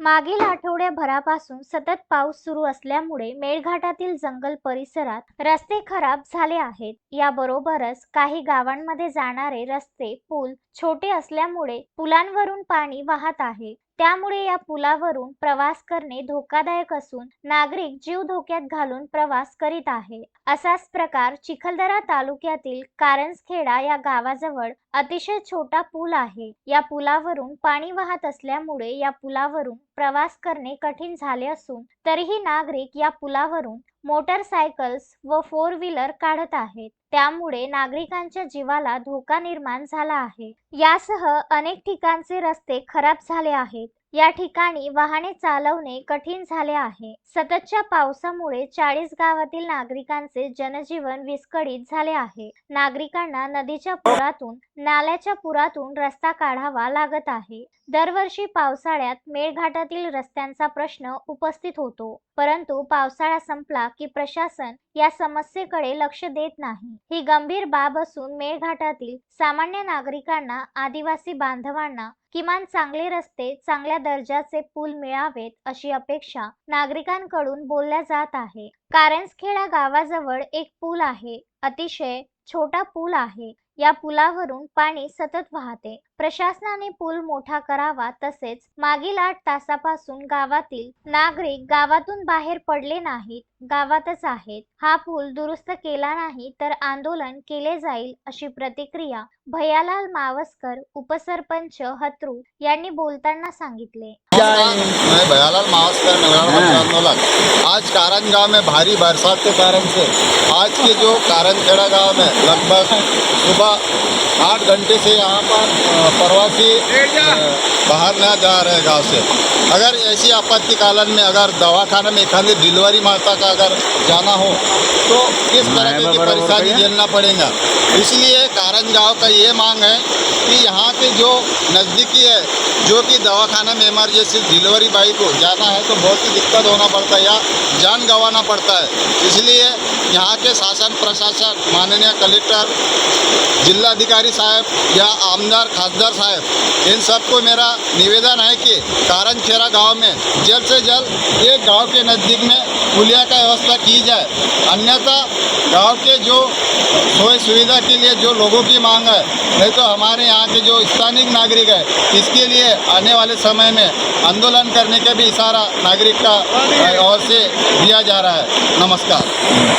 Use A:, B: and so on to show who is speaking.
A: मागील आठवड्याभरापासून सतत पाऊस सुरू असल्यामुळे मेळघाटातील जंगल परिसरात रस्ते खराब झाले आहेत. याबरोबरच काही गावांमध्ये जाणारे रस्ते पूल छोटे असल्यामुळे पुलांवरून पाणी वाहत आहे. त्यामुळे या पुलावरून प्रवास करणे धोकादायक असून नागरिक जीव धोक्यात घालून प्रवास करीत आहे. असाच प्रकार चिखलदरा तालुक्यातील कारंजखेडा या गावाजवळ अतिशय छोटा पूल आहे. या पुलावरून पाणी वाहत असल्यामुळे या पुलावरून प्रवास करणे कठीण झाले असून तरीही नागरिक या पुलावरून मोटरसायकल्स व फोर व्हीलर काढत आहेत. त्यामुळे नागरिकांच्या जीवाला धोका निर्माण झाला आहे. यासह अनेक ठिकाणचे रस्ते खराब झाले आहेत. या ठिकाणी वाहने चालवणे कठीण झाले आहे. सततच्या पावसामुळे चाळीस गावातील नागरिकांचे जनजीवन विस्कळीत झाले आहे. नागरिकांना नदीच्या पुरातून नाल्याच्या पुरातून रस्ता काढावा लागत आहे. दरवर्षी पावसाळ्यात मेळघाटातील रस्त्यांचा प्रश्न उपस्थित होतो. परंतु पावसाळा संपला की प्रशासन या समस्येकडे लक्ष देत नाही. ही गंभीर बाब असून मेळघाटातील सामान्य नागरिकांना आदिवासी बांधवांना किमान चांगले रस्ते चांगल्या दर्जाचे पूल मिळावेत अशी अपेक्षा नागरिकांकडून बोलल्या जात आहे. कारंजखेडा गावाजवळ एक पूल आहे. अतिशय छोटा पूल आहे. या पुलावरून पाणी सतत वाहते. प्रशासनाने पूल मोठा करावा तसेच मागील आठ तासापासून गावातील नागरिक गावातून बाहेर पडले नाहीत गावातच आहेत. हा पूल दुरुस्त केला नाही तर आंदोलन केले जाईल अशी प्रतिक्रिया भैयालाल मावसकर उपसरपंच हत्रू यांनी बोलताना सांगितले.
B: मैं भयालाल मावस्कर पंचायत आज कारन गांव में भारी बरसात के कारण से आज के जो कारनखेड़ा गांव में लगभग सुबह आठ घंटे से यहाँ पर प्रवासी बाहर ना जा रहे हैं गाँव से। अगर ऐसी आपत्ति कालन में अगर दवाखाना में एखादी डिलीवरी माता का अगर जाना हो तो किस तरह की परेशानी झेलना पड़ेगा? इसलिए कारन गाँव का ये मांग है कि यहाँ के जो नज़दीकी है जो कि दवाखाना में इमरजेंसी डिलीवरी बाई को जाना है तो बहुत ही दिक्कत होना पड़ता है या जान गंवाना पड़ता है। इसलिए यहाँ के शासन प्रशासन, माननीय कलेक्टर, जिलाधिकारी साहब, या आमदार, खासदार साहब, इन सबको मेरा निवेदन है कि कारनखेरा गाँव में जल्द से जल्द एक गाँव के नज़दीक में पुलिया का व्यवस्था की जाए। अन्यथा गाँव के जो सोए सुविधा के लिए जो लोगों की मांग है, नहीं तो हमारे यहाँ के जो स्थानिक नागरिक है, इसके लिए आने वाले समय में आंदोलन करने का भी इशारा नागरिक का ओर से दिया जा रहा है। नमस्कार।